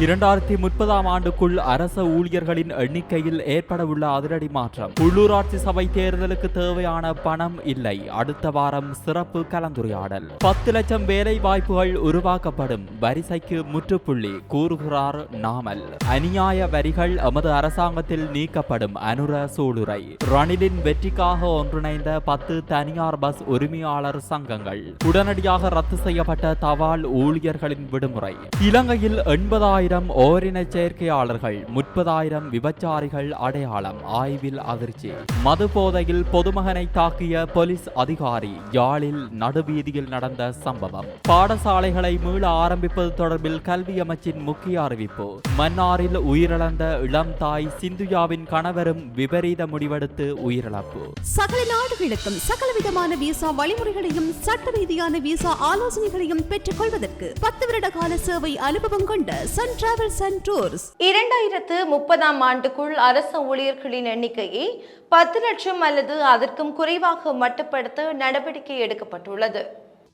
இரண்டாயிரத்தி முப்பதாம் ஆண்டுக்குள் அரச ஊழியர்களின் எண்ணிக்கையில் ஏற்படவுள்ள அதிரடி மாற்றம். உள்ளூராட்சி சபை தேர்தலுக்கு தேவையான பணம் இல்லை. அடுத்த வாரம் சிறப்பு கலந்துரையாடல். பத்து லட்சம் வேலை வாய்ப்புகள் உருவாக்கப்படும். வரிசைக்கு முற்றுப்புள்ளி கூறுகிறார் நாமல். அநியாய வரிகள் எமது அரசாங்கத்தில் நீக்கப்படும் அனுர சூளுரை. ரணிலின் வெற்றிக்காக ஒன்றிணைந்த பத்து தனியார் பஸ் உரிமையாளர் சங்கங்கள். உடனடியாக ரத்து செய்யப்பட்ட தபால் ஊழியர்களின் விடுமுறை. இலங்கையில் எண்பதாயிரம் ஓரின சேர்க்கையாளர்கள் முப்பதாயிரம் விபச்சாரிகள் அடையாளம் ஆய்வில் அதிர்ச்சி. மது போதையில் பொதுமகனை தாக்கிய போலீஸ் அதிகாரி யாழில் நடுவீதியில் நடந்த சம்பவம். பாடசாலைகளை மீள ஆரம்பிப்பது தொடர்பில் கல்வி அமைச்சின் முக்கிய அறிவிப்பு. மன்னாரில் உயிரிழந்த இளம் தாய் சிந்துயாவின் கணவரும் விபரீத முடிவெடுத்து உயிரிழப்பு. சகல நாடுகளுக்கும் சகல விதமான விசா வழிமுறைகளையும் சட்ட ரீதியான விசா ஆலோசனைகளையும் பெற்றுக் கொள்வதற்கு பத்து வருட கால சேவை அனுபவம் கொண்ட சன் டிராவல்ஸ் அண்ட் டூர்ஸ் இரண்டாயிரத்து முப்பதாம் ஆண்டுக்குள் அரச ஊழியர்களின் எண்ணிக்கையை பத்து லட்சம் அல்லது அதற்கும் குறைவாக மட்டுப்படுத்த நடவடிக்கை எடுக்கப்பட்டுள்ளது.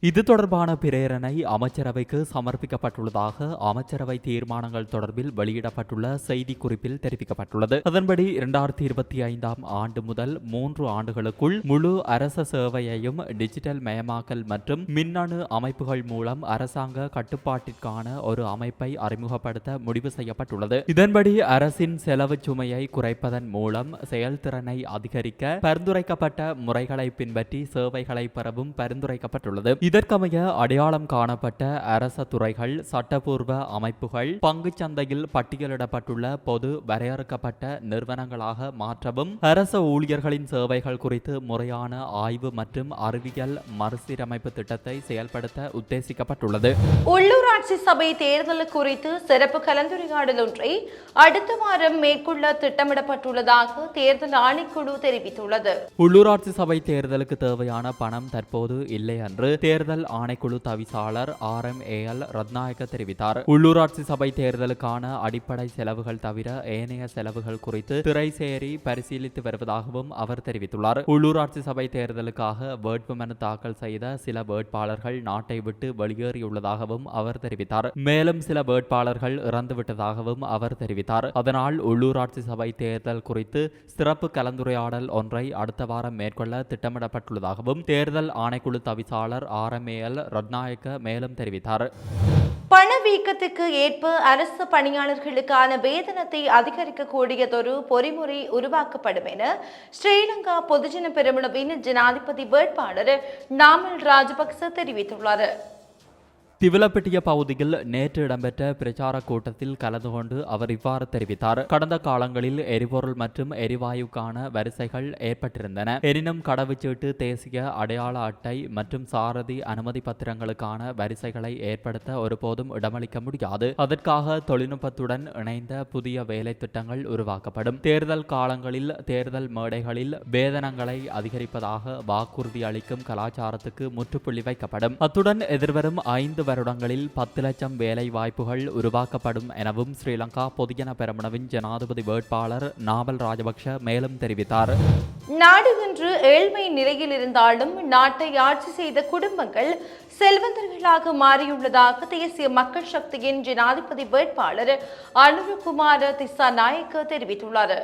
இது தொடர்பான பிரேரணை அமைச்சரவைக்கு சமர்ப்பிக்கப்பட்டுள்ளதாக அமைச்சரவை தீர்மானங்கள் தொடர்பில் வெளியிடப்பட்டுள்ள செய்திக்குறிப்பில் தெரிவிக்கப்பட்டுள்ளது. அதன்படி இரண்டாயிரத்தி இருபத்தி ஐந்தாம் ஆண்டு முதல் மூன்று ஆண்டுகளுக்குள் முழு அரச சேவையையும் டிஜிட்டல் மயமாக்கல் மற்றும் மின்னணு அமைப்புகள் மூலம் அரசாங்க கட்டுப்பாட்டிற்கான ஒரு அமைப்பை அறிமுகப்படுத்த முடிவு செய்யப்பட்டுள்ளது. இதன்படி அரசின் செலவு சுமையை குறைப்பதன் மூலம் செயல்திறனை அதிகரிக்க பரிந்துரைக்கப்பட்ட முறைகளை பின்பற்றி சேவைகளை பெறவும் பரிந்துரைக்கப்பட்டுள்ளது. இதற்கமைய அடையாளம் காணப்பட்ட அரச துறைகள் சட்டப்பூர்வ அமைப்புகள் பங்குச் சந்தையில் பட்டியலிடப்பட்டுள்ள பொது வரையறுக்கப்பட்ட நிறுவனங்களாக மாற்றவும் அரச ஊழியர்களின் சேவைகள் குறித்து முறையான ஆய்வு மற்றும் அறிவியல் மறுசீரமைப்பு திட்டத்தை செயல்படுத்த உத்தேசிக்கப்பட்டுள்ளது. உள்ளூராட்சி சபை தேர்தல் குறித்து சிறப்பு கலந்துரையாடல் ஒன்றை அடுத்த வாரம் மேற்கொள்ள திட்டமிடப்பட்டுள்ளதாக தேர்தல் ஆணைக்குழு தெரிவித்துள்ளது. உள்ளூராட்சி சபை தேர்தலுக்கு தேவையான பணம் தற்போது இல்லை என்று தேர்தல் தேர்தல் ஆணைக்குழு தவிசாளர் R M A L Ratnayake தெரிவித்தார். உள்ளூராட்சி சபை தேர்தலுக்கான அடிப்படை செலவுகள் தவிர ஏனைய செலவுகள் குறித்து திரைசேரி பரிசீலித்து வருவதாகவும் அவர் தெரிவித்துள்ளார். உள்ளூராட்சி சபை தேர்தலுக்காக வேட்புமனு தாக்கல் செய்த சில வேட்பாளர்கள் நாட்டை விட்டு வெளியேறியுள்ளதாகவும் அவர் தெரிவித்தார். மேலும் சில வேட்பாளர்கள் இறந்துவிட்டதாகவும் அவர் தெரிவித்தார். அதனால் உள்ளூராட்சி சபை தேர்தல் குறித்து சிறப்பு கலந்துரையாடல் ஒன்றை அடுத்த வாரம் மேற்கொள்ள திட்டமிடப்பட்டுள்ளதாகவும் தேர்தல் ஆணைக்குழு தவிசாளர் ஆர் எம் ஏஎல் ரத்நாயக்க மேலும் தெரிவித்தார். பணவீக்கத்துக்கு ஏற்ப அரசு பணியாளர்களுக்கான வேதனத்தை அதிகரிக்கக்கூடியதொரு பொறிமுறை உருவாக்கப்படும் என ஸ்ரீலங்கா பொதுஜன பெருமளவின் ஜனாதிபதி வேட்பாளர் நாமல் ராஜபக்ச தெரிவித்துள்ளார். திவிலப்பட்டிய பகுதியில் நேற்று இடம்பெற்ற பிரச்சார கூட்டத்தில் கலந்து கொண்டு அவர் இவ்வாறு தெரிவித்தார். கடந்த காலங்களில் எரிபொருள் மற்றும் எரிவாயுக்கான வரிசைகள் ஏற்பட்டிருந்தன. எனினும் கடவுச்சீட்டு தேசிய அடையாள அட்டை மற்றும் சாரதி அனுமதி பத்திரங்களுக்கான வரிசைகளை ஏற்படுத்த ஒருபோதும் இடமளிக்க முடியாது. அதற்காக தொழில்நுட்பத்துடன் இணைந்த புதிய வேலை திட்டங்கள் உருவாக்கப்படும். தேர்தல் காலங்களில் தேர்தல் மேடைகளில் வேதனங்களை அதிகரிப்பதாக வாக்குறுதி அளிக்கும் கலாச்சாரத்துக்கு முற்றுப்புள்ளி வைக்கப்படும். அத்துடன் எதிர்வரும் ஐந்து வருடங்களில் பத்து லட்சம் வேலை வாய்ப்புகள் உருவாக்கப்படும் எனவும் ஸ்ரீலங்கா பொதுஜன பெரமுனவின் ஜனாதிபதி வேட்பாளர் நாவல் ராஜபக்ஷ மேலும் தெரிவித்தார். நாடு இன்று ஏழ்மை நிலையில் இருந்தாலும் நாட்டை ஆட்சி செய்த குடும்பங்கள் செல்வந்தர்களாக மாறியுள்ளதாக தேசிய மக்கள் சக்தியின் ஜனாதிபதி வேட்பாளர் அனுரகுமார திசாநாயக்க தெரிவித்துள்ளார்.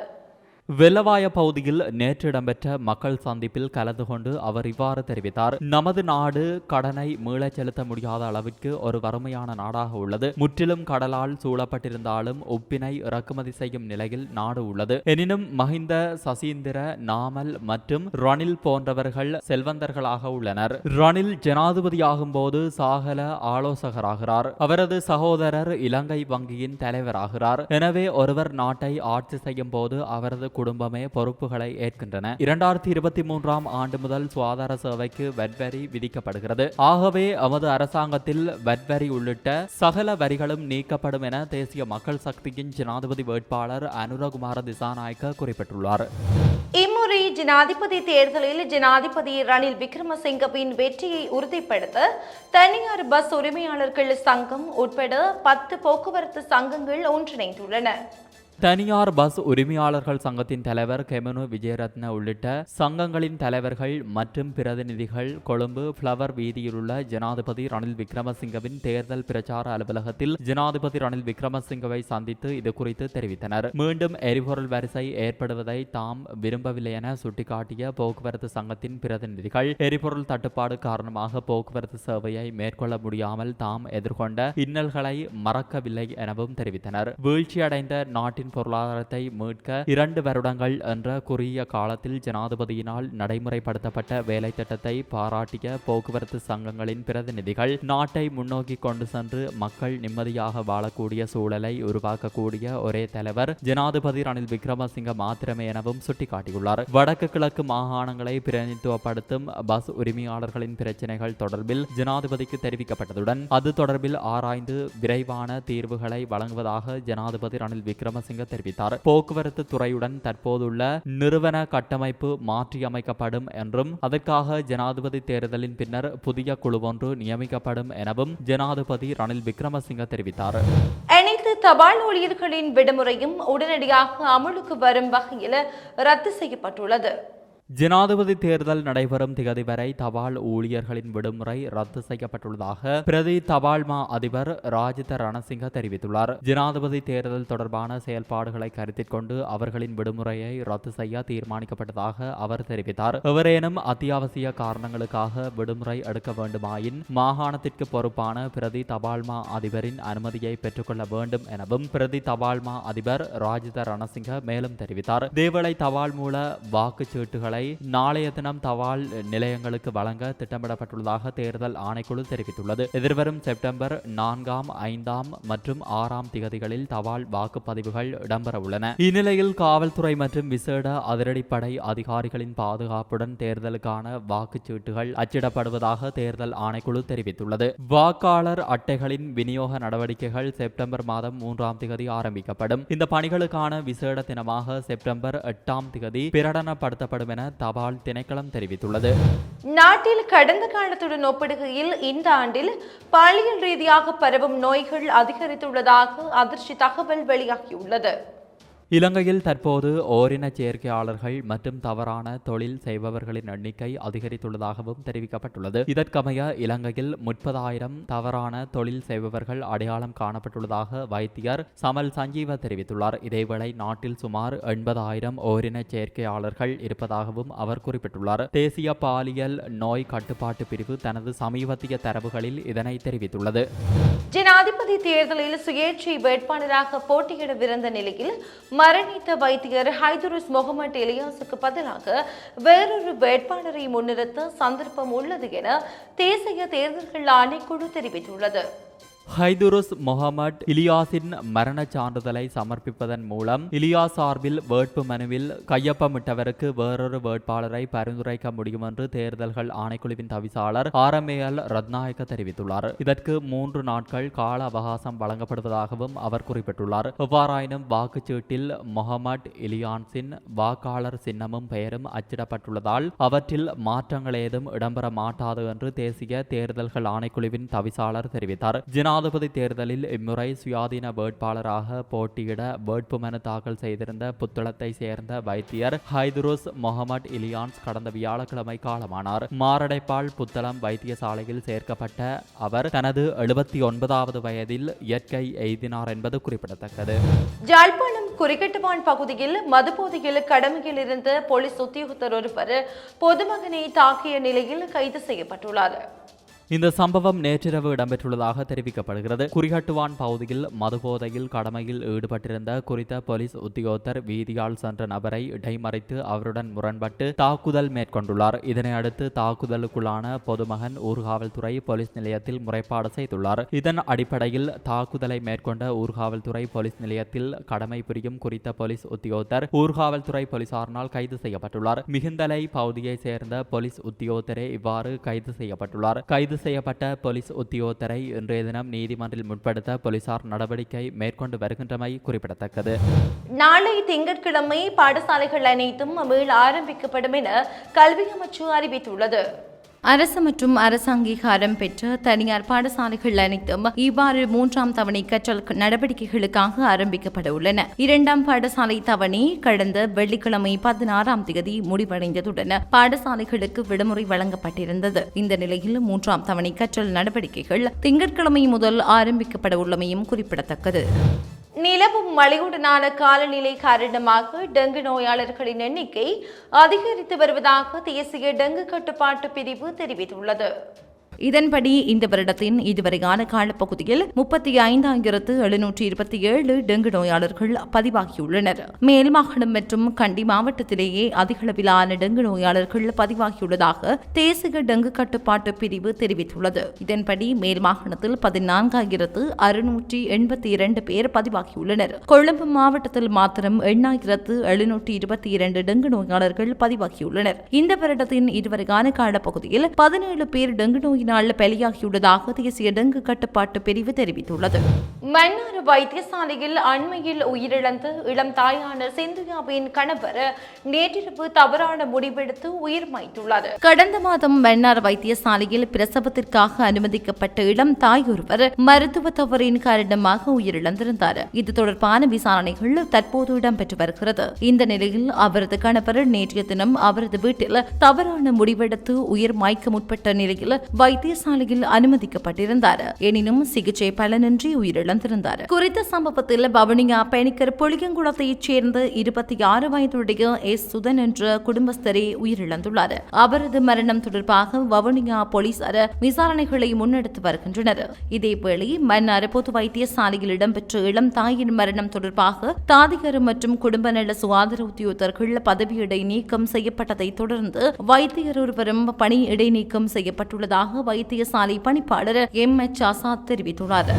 வெள்ளவாய பகுதியில் நேற்று இடம்பெற்ற மக்கள் சந்திப்பில் கலந்து கொண்டு அவர் இவ்வாறு தெரிவித்தார். நமது நாடு கடனை மீளச் செலுத்த முடியாத அளவிற்கு ஒரு வறுமையான நாடாக உள்ளது. முற்றிலும் கடலால் சூழப்பட்டிருந்தாலும் உப்பினை இறக்குமதி செய்யும் நிலையில் நாடு உள்ளது. எனினும் மஹிந்த சசீந்திர நாமல் மற்றும் ரணில் போன்றவர்கள் செல்வந்தர்களாக உள்ளனர். ரணில் ஜனாதிபதியாகும் போது சாகல ஆலோசகராகிறார். அவரது சகோதரர் இலங்கை வங்கியின் தலைவராகிறார். எனவே ஒருவர் நாட்டை ஆட்சி செய்யும் போது அவரது குடும்பமே பொறுப்புகளை ஏற்கின்றன. இரண்டாயிரத்தி இருபத்தி மூன்றாம் ஆண்டு முதல் சுகாதார சேவைக்கு வரி விதிக்கப்படுகிறது. ஆகவே அமது அரசாங்கத்தில் வரி உள்ளிட்ட சகல வரிகளும் நீக்கப்படும் என தேசிய மக்கள் சக்தியின் ஜனாதிபதி வேட்பாளர் அனுரகுமார திசாநாயக்க குறிப்பிட்டுள்ளார். இம்முறை ஜனாதிபதி தேர்தலில் ஜனாதிபதி ரணில் விக்ரமசிங்கவின் வெற்றியை உறுதிப்படுத்த தனியார் பஸ் உரிமையாளர்கள் சங்கம் உட்பட பத்து போக்குவரத்து சங்கங்கள் ஒன்றிணைந்துள்ளன. தனியார் பஸ் உரிமையாளர்கள் சங்கத்தின் தலைவர் கெமனு விஜயரத்ன உள்ளிட்ட சங்கங்களின் தலைவர்கள் மற்றும் பிரதிநிதிகள் கொழும்பு பிளவர் வீதியில் உள்ள ஜனாதிபதி ரணில் விக்ரமசிங்கவின் தேர்தல் பிரச்சார அலுவலகத்தில் ஜனாதிபதி ரணில் விக்ரமசிங்கவை சந்தித்து இது குறித்து தெரிவித்தனர். மீண்டும் எரிபொருள் வரிசை ஏற்படுவதை தாம் விரும்பவில்லை என சுட்டிக்காட்டிய போக்குவரத்து சங்கத்தின் பிரதிநிதிகள் எரிபொருள் தட்டுப்பாடு காரணமாக போக்குவரத்து சேவையை மேற்கொள்ள முடியாமல் தாம் எதிர்கொண்ட இன்னல்களை மறக்கவில்லை எனவும் தெரிவித்தனர். வீழ்ச்சியடைந்த நாட்டின் பொருளாதாரத்தை மீட்க இரண்டு வருடங்கள் என்ற குறுகிய காலத்தில் ஜனாதிபதியினால் நடைமுறைப்படுத்தப்பட்ட வேலை திட்டத்தை பாராட்டிய போக்குவரத்து சங்கங்களின் பிரதிநிதிகள் நாட்டை முன்னோக்கி கொண்டு சென்று மக்கள் நிம்மதியாக வாழக்கூடிய சூழலை உருவாக்கக்கூடிய ஒரே தலைவர் ஜனாதிபதி ரணில் விக்ரமசிங்க மாத்திரமே எனவும் சுட்டிக்காட்டியுள்ளார். வடக்கு கிழக்கு மாகாணங்களை பிரதிநிதித்துவப்படுத்தும் பஸ் உரிமையாளர்களின் பிரச்சினைகள் தொடர்பில் ஜனாதிபதிக்கு தெரிவிக்கப்பட்டதுடன் அது தொடர்பில் ஆராய்ந்து விரைவான தீர்வுகளை வழங்குவதாக ஜனாதிபதி ரணில் விக்ரமசிங்க தெரிவித்தார். போக்குவரத்து துறையுடன் தற்போதுள்ள நிறுவன கட்டமைப்பு மாற்றியமைக்கப்படும் என்றும் அதற்காக ஜனாதிபதி தேர்தலின் பின்னர் புதிய குழு ஒன்று நியமிக்கப்படும் எனவும் ஜனாதிபதி ரணில் விக்ரமசிங்க தெரிவித்தார். அனைத்து தபால் ஊழியர்களின் விடுமுறையும் உடனடியாக அமலுக்கு வரும் வகையில் ரத்து செய்யப்பட்டுள்ளது. ஜனாதிபதி தேர்தல் நடைபெறும் திகதி வரை தபால் ஊழியர்களின் விடுமுறை ரத்து செய்யப்பட்டுள்ளதாக பிரதி தபால் மா அதிபர் ராஜித ரணசிங்க தெரிவித்துள்ளார். ஜனாதிபதி தேர்தல் தொடர்பான செயல்பாடுகளை கருத்தில் கொண்டு அவர்களின் விடுமுறையை ரத்து செய்ய தீர்மானிக்கப்பட்டதாக அவர் தெரிவித்தார். எவரேனும் அத்தியாவசிய காரணங்களுக்காக விடுமுறை எடுக்க வேண்டுமாயின் மாகாணத்திற்கு பொறுப்பான பிரதி தபால் மா அதிபரின் அனுமதியை பெற்றுக்கொள்ள வேண்டும் எனவும் பிரதி தபால் மா அதிபர் ராஜித ரணசிங்க மேலும் தெரிவித்தார். தேவலை தபால் மூல வாக்குச்சீட்டுகளை நாளைய தினம் தபால் நிலையங்களுக்கு வழங்க திட்டமிடப்பட்டுள்ளதாக தேர்தல் ஆணைக்குழு தெரிவித்துள்ளது. எதிர்வரும் செப்டம்பர் நான்காம் ஐந்தாம் மற்றும் ஆறாம் திகதிகளில் தபால் வாக்குப்பதிவுகள் இடம்பெற உள்ளன. இந்நிலையில் காவல்துறை மற்றும் விசேட அதிரடிப்படை அதிகாரிகளின் பாதுகாப்புடன் தேர்தலுக்கான வாக்குச்சீட்டுகள் அச்சிடப்படுவதாக தேர்தல் ஆணைக்குழு தெரிவித்துள்ளது. வாக்காளர் அட்டைகளின் விநியோக நடவடிக்கைகள் செப்டம்பர் மாதம் மூன்றாம் திகதி ஆரம்பிக்கப்படும். இந்த பணிகளுக்கான விசேட தினமாக செப்டம்பர் எட்டாம் திகதி பிரகடனப்படுத்தப்படும் என தபால் திணைக்களம் தெரிவித்துள்ளது. நாட்டில் கடந்த காலத்துடன் ஒப்பிடுகையில் இந்த ஆண்டில் பாலியல் ரீதியாக பரவும் நோய்கள் அதிகரித்துள்ளதாக அதிர்ச்சி தகவல் வெளியாகியுள்ளது. இலங்கையில் தற்போது ஓரின சேர்க்கையாளர்கள் மற்றும் தவறான தொழில் செய்பவர்களின் எண்ணிக்கை அதிகரித்துள்ளதாகவும் தெரிவிக்கப்பட்டுள்ளது. இதற்கமைய இலங்கையில் முப்பதாயிரம் தவறான தொழில் செய்பவர்கள் அடையாளம் காணப்பட்டுள்ளதாக வைத்தியர் சமல் சஞ்சீவ தெரிவித்துள்ளார். இதேவேளை நாட்டில் சுமார் எண்பதாயிரம் ஓரின சேர்க்கையாளர்கள் இருப்பதாகவும் அவர் குறிப்பிட்டுள்ளார். தேசிய பாலியல் நோய் கட்டுப்பாட்டு பிரிவு தனது சமீபத்திய தரவுகளில் இதனை தெரிவித்துள்ளது. ஜனாதிபதி தேர்தலில் சுயேட்சை வேட்பாளராக போட்டியிடவிருந்த நிலையில் மரணித்த வைத்தியர் ஹைதருஸ் முகமது எலியாஸுக்கு பதிலாக வேறொரு வேட்பாளரை முன்னிறுத்த சந்தர்ப்பம் உள்ளது என தேசிய தேர்தல்கள் ஆணைக்குழு தெரிவித்துள்ளது. ஹைதுருஸ் முகமட் இலியாஸின் மரண சான்றிதழை சமர்ப்பிப்பதன் மூலம் இலியாஸ் சார்பில் வேட்பு மனுவில் கையொப்பமிட்டவருக்கு வேறொரு வேட்பாளரை பரிந்துரைக்க முடியும் என்று தேர்தல்கள் ஆணைக்குழுவின் தவிசாளர் ஆர்எம்ஏஎல் ரத்நாயக்க தெரிவித்துள்ளார். இதற்கு மூன்று நாட்கள் கால அவகாசம் வழங்கப்படுவதாகவும் அவர் குறிப்பிட்டுள்ளார். எவ்வாறாயினும் வாக்குச்சீட்டில் மொஹமட் இலியான்ஸின் வாக்காளர் சின்னமும் பெயரும் அச்சிடப்பட்டுள்ளதால் அவற்றில் மாற்றங்கள் ஏதும் இடம்பெற மாட்டாது என்று தேசிய தேர்தல்கள் ஆணைக்குழுவின் தவிசாளர் தெரிவித்தார். ஜினா ஜனாதிபதி தேர்தலில் இம்முறை சுயாதீன வேட்பாளராக போட்டியிட வேட்புமனு தாக்கல் செய்திருந்த புத்தளத்தை சேர்ந்த வைத்தியர் ஹைதுருஸ் முகமது இலியான்ஸ் கடந்த வியாழக்கிழமை காலமானார். மாரடைப்பால் புத்தளம் வைத்தியசாலையில் சேர்க்கப்பட்ட அவர் தனது எழுபத்தி ஒன்பதாவது வயதில் இயற்கை எய்தினார் என்பது குறிப்பிடத்தக்கது. ஜாழ்ப்பாணம் குறிக்கட்டுவான் பகுதியில் மதுபோதையில் கடமையில் இருந்த போலீஸ் உத்தியோகத்தர் ஒருவர் பொதுமகனை தாக்கிய நிலையில் கைது செய்யப்பட்டுள்ளார். இந்த சம்பவம் நேற்றிரவு இடம்பெற்றுள்ளதாக தெரிவிக்கப்படுகிறது. குறிகட்டுவான் பகுதியில் மதுபோதையில் கடமையில் ஈடுபட்டிருந்த குறித்த போலீஸ் உத்தியோகத்தர் வீதியால் சென்ற நபரை இடைமறைத்து அவருடன் முரண்பட்டு தாக்குதல் மேற்கொண்டுள்ளார். இதனையடுத்து தாக்குதலுக்குள்ளான பொதுமகன் ஊர்காவல்துறை போலீஸ் நிலையத்தில் முறைப்பாடு செய்துள்ளார். இதன் அடிப்படையில் தாக்குதலை மேற்கொண்ட ஊர்காவல்துறை போலீஸ் நிலையத்தில் கடமை புரியும் குறித்த போலீஸ் உத்தியோகத்தர் ஊர்காவல்துறை போலீசாரினால் கைது செய்யப்பட்டுள்ளார். மிகுந்தலை பகுதியைச் சேர்ந்த போலீஸ் உத்தியோகத்தரே இவ்வாறு கைது செய்யப்பட்டுள்ளார். கைது செய்யப்பட்ட போலீஸ் உத்தியோகத்தரை இன்றைய தினம் நீதிமன்றில் முற்படுத்த போலீசார் நடவடிக்கை மேற்கொண்டு வருகின்றமை குறிப்பிடத்தக்கது. நாளை திங்கட்கிழமை பாடசாலைகள் அனைத்தும் மீள் ஆரம்பிக்கப்படும் என கல்வி அமைச்சு அறிவித்துள்ளது. அரசு மற்றும் அரசு அங்கீகாரம் பெற்ற தனியார் பாடசாலைகள் அனைத்தும் இவ்வாறு மூன்றாம் தவணை கற்றல் நடவடிக்கைகளுக்காக ஆரம்பிக்கப்பட உள்ளன இரண்டாம் பாடசாலை தவணை கடந்த வெள்ளிக்கிழமை பதினாறாம் தேதி முடிவடைந்ததுடன் பாடசாலைகளுக்கு விடுமுறை வழங்கப்பட்டிருந்தது. இந்த நிலையில் மூன்றாம் தவணை கற்றல் நடவடிக்கைகள் திங்கட்கிழமை முதல் ஆரம்பிக்கப்பட உள்ளமையும் குறிப்பிடத்தக்கது. நிலவும் மழையுடனான காலநிலை காரணமாக டெங்கு நோயாளர்களின் எண்ணிக்கை அதிகரித்து வருவதாக தேசிய டெங்கு கட்டுப்பாட்டு பிரிவு தெரிவித்துள்ளது. இதன்படி இந்த வருடத்தின் இதுவரையான காலப்பகுதியில் முப்பத்தி ஐந்தாயிரத்து எழுநூற்றி இருபத்தி ஏழு டெங்கு நோயாளர்கள் பதிவாகியுள்ளனர். மேல் மாகாணம் மற்றும் கண்டி மாவட்டத்திலேயே அதிகளவிலான டெங்கு நோயாளர்கள் பதிவாகியுள்ளதாக தேசிய டெங்கு கட்டுப்பாட்டு பிரிவு தெரிவித்துள்ளது. இதன்படி மேல் மாகாணத்தில் பதினான்காயிரத்து அறுநூற்றி எண்பத்தி இரண்டு பேர் பதிவாகியுள்ளனர். கொழும்பு மாவட்டத்தில் மாத்திரம் எண்ணாயிரத்து எழுநூற்றி இருபத்தி இரண்டு டெங்கு நோயாளர்கள் பதிவாகியுள்ளனர். இந்த வருடத்தின் இதுவரையான காலப்பகுதியில் பதினேழு பேர் டெங்கு நோயினால் பலியாகியுள்ளதாக தேசிய டெங்கு கட்டுப்பாட்டு பிரிவு தெரிவித்துள்ளது. மன்னார் வைத்தியசாலையில் அண்மையில் உயிரிழந்த இளம் தாயான செந்துயாவின் கணவர் நேற்றிரவு தவறான முடிவெடுத்து உயிர் மாய்த்துள்ளார் கடந்த மாதம் மன்னார் வைத்தியசாலையில் பிரசவத்திற்காக அனுமதிக்கப்பட்ட இளம் தாய் ஒருவர் மருத்துவ தவறின் காரணமாக உயிரிழந்திருந்தார். இது தொடர்பான விசாரணைகள் தற்போது இடம்பெற்று வருகிறது. இந்த நிலையில் அவரது கணவர் நேற்றைய தினம் அவரது வீட்டில் தவறான முடிவெடுத்து உயிர் மாய்க்க முற்பட்ட நிலையில் வைத்தியசாலையில் அனுமதிக்கப்பட்டிருந்தார். எனினும் சிகிச்சை பலனின்றி உயிரிழந்திருந்தார். குறித்த சம்பவத்தில் பவனியா பயணிக்கர் புளியங்குளத்தைச் சேர்ந்த இருபத்தி ஆறு வயதுடைய எஸ். சுதன் என்ற குடும்பஸ்தரே உயிரிழந்துள்ளார். அவரது மரணம் தொடர்பாக வவுனியா போலீசார் விசாரணைகளை முன்னெடுத்து வருகின்றனர். இதேவேளை மன்னார் பொது வைத்தியசாலையில் இடம்பெற்ற இளம் தாயின் மரணம் தொடர்பாக தாதிகர் மற்றும் குடும்ப நல சுகாதார உத்தியோகத்தர்கள் பதவி இடைநீக்கம் செய்யப்பட்டதை தொடர்ந்து வைத்தியர் ஒருவரும் பணி இடைநீக்கம் செய்யப்பட்டுள்ளதாக வைத்தியசாலை பணிப்பாளர் எம். எச். ஆசாத் தெரிவித்துள்ளார்.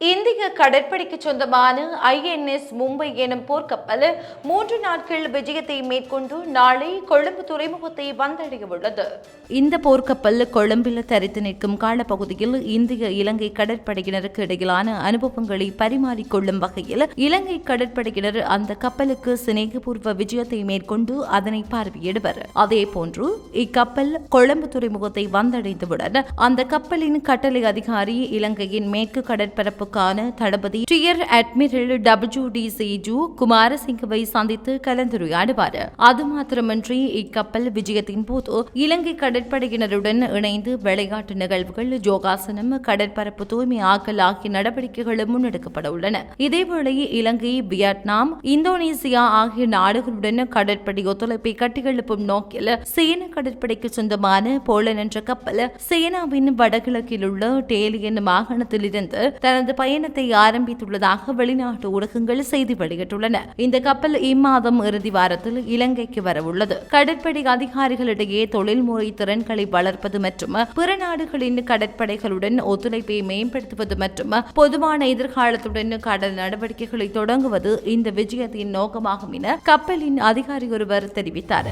இந்திய கடற்படைக்கு சொந்தமான ஐஎன்எஸ் மும்பை எனும் போர்க்கப்பல் மூன்று நாட்கள் விஜயத்தை மேற்கொண்டு நாளை கொழும்பு துறைமுகத்தை வந்தடைய உள்ளது இந்த போர்க்கப்பல் கொழும்பில் தரித்து நிற்கும் காலப்பகுதியில் இந்திய இலங்கை கடற்படையினருக்கு இடையிலான அனுபவங்களை பரிமாறிக்கொள்ளும் வகையில் இலங்கை கடற்படையினர் அந்த கப்பலுக்கு சிநேகபூர்வ விஜயத்தை மேற்கொண்டு அதனை பார்வையிடுவர். அதே போன்று இக்கப்பல் கொழும்பு துறைமுகத்தை வந்தடைந்தவுடன் அந்த கப்பலின் கட்டளை அதிகாரி இலங்கையின் மேற்கு கடற்பரப்பு கடற்பரப்புக்கான தளபதி ரியர் அட்மிரல் டபிள்யூ டி சேஜு குமாரசிங்கவை சந்தித்து கலந்துரையாடுவார். அது மாத்திரமின்றி இக்கப்பல் விஜயத்தின் போது இலங்கை கடற்படையினருடன் இணைந்து விளையாட்டு நிகழ்வுகள் ஜோகாசனம் கடற்பரப்பு தூய்மையாக்கல் ஆகிய நடவடிக்கைகளும் முன்னெடுக்கப்பட உள்ளன. இதேவேளை இலங்கை வியட்நாம் இந்தோனேசியா ஆகிய நாடுகளுடன் கடற்படை ஒத்துழைப்பை கட்டியெழுப்பும் நோக்கில் சீன கடற்படைக்கு சொந்தமான போலன் என்ற கப்பல் சீனாவின் வடகிழக்கில் உள்ள டேலியன் மாகாணத்திலிருந்து தனது பயணத்தை ஆரம்பித்துள்ளதாக வெளிநாட்டு ஊடகங்கள் செய்தி வெளியிட்டுள்ளன. இந்த கப்பல் இம்மாதம் இறுதி வாரத்தில் இலங்கைக்கு வரவுள்ளது. கடற்படை அதிகாரிகளிடையே தொழில்முறை திறன்களை வளர்ப்பது மற்றும் பிற நாடுகளின் கடற்படைகளுடன் ஒத்துழைப்பை மேம்படுத்துவது மற்றும் பொதுவான எதிர்காலத்துடன் கடல் நடவடிக்கைகளை தொடங்குவது இந்த விஜயத்தின் நோக்கமாகும் என கப்பலின் அதிகாரி ஒருவர் தெரிவித்தார்.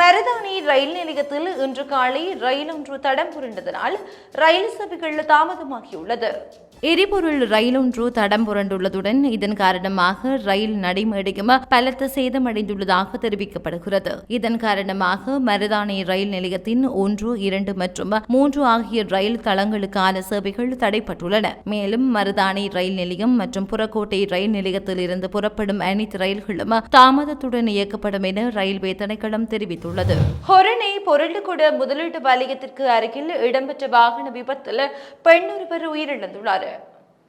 மருதானி ரயில் நிலையத்தில் இன்று காலை ரயில் ஒன்று தடம் புரண்டதனால் ரயில் சபைகள் தாமதமாகியுள்ளது. எரிபொருள் ரயில் ஒன்று தடம் புரண்டுள்ளதுடன் இதன் காரணமாக ரயில் நடைமேடையும் பலத்த சேதமடைந்துள்ளதாக தெரிவிக்கப்படுகிறது. இதன் காரணமாக மருதானை ரயில் நிலையத்தின் ஒன்று இரண்டு மற்றும் மூன்று ஆகிய ரயில் தளங்களுக்கான சேவைகள் தடைப்பட்டுள்ளன. மேலும் மருதானை ரயில் நிலையம் மற்றும் புறக்கோட்டை ரயில் நிலையத்தில் இருந்து புறப்படும் அனைத்து ரயில்களும் தாமதத்துடன் இயக்கப்படும் என ரயில்வே திணைக்களம் தெரிவித்துள்ளது. ஹொரணை பொருளுக்கூட முதலீட்டு வலயத்திற்கு அருகில் இடம்பெற்ற வாகன விபத்தில் பெண் ஒருவர் உயிரிழந்துள்ளார்.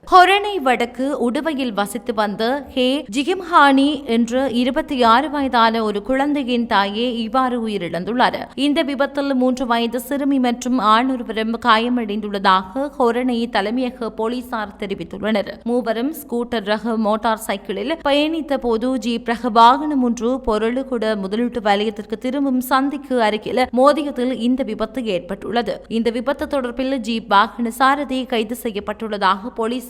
ஹொரணை வடக்கு உடுவையில் வசித்து வந்த ஹே ஜிகிம்ஹானி என்ற இருபத்தி ஆறு வயதான ஒரு குழந்தையின் தாயே இவ்வாறு உயிரிழந்துள்ளார். இந்த விபத்தில் மூன்று வயது சிறுமி மற்றும் ஆண் ஒருவரும் காயமடைந்துள்ளதாக ஹொரணை தலைமையக போலீசார் தெரிவித்துள்ளனர். மூவரும் ஸ்கூட்டர் ரக மோட்டார் சைக்கிளில் பயணித்த போது ஜீப் ரக வாகனம் ஒன்று பொருளுகுட முதலீட்டு வலயத்திற்கு திரும்பும் சந்திக்கு அருகில் மோதியதில் இந்த விபத்து ஏற்பட்டுள்ளது. இந்த விபத்து தொடர்பில் ஜீப் வாகன சாரதி கைது செய்யப்பட்டுள்ளதாக போலீஸ்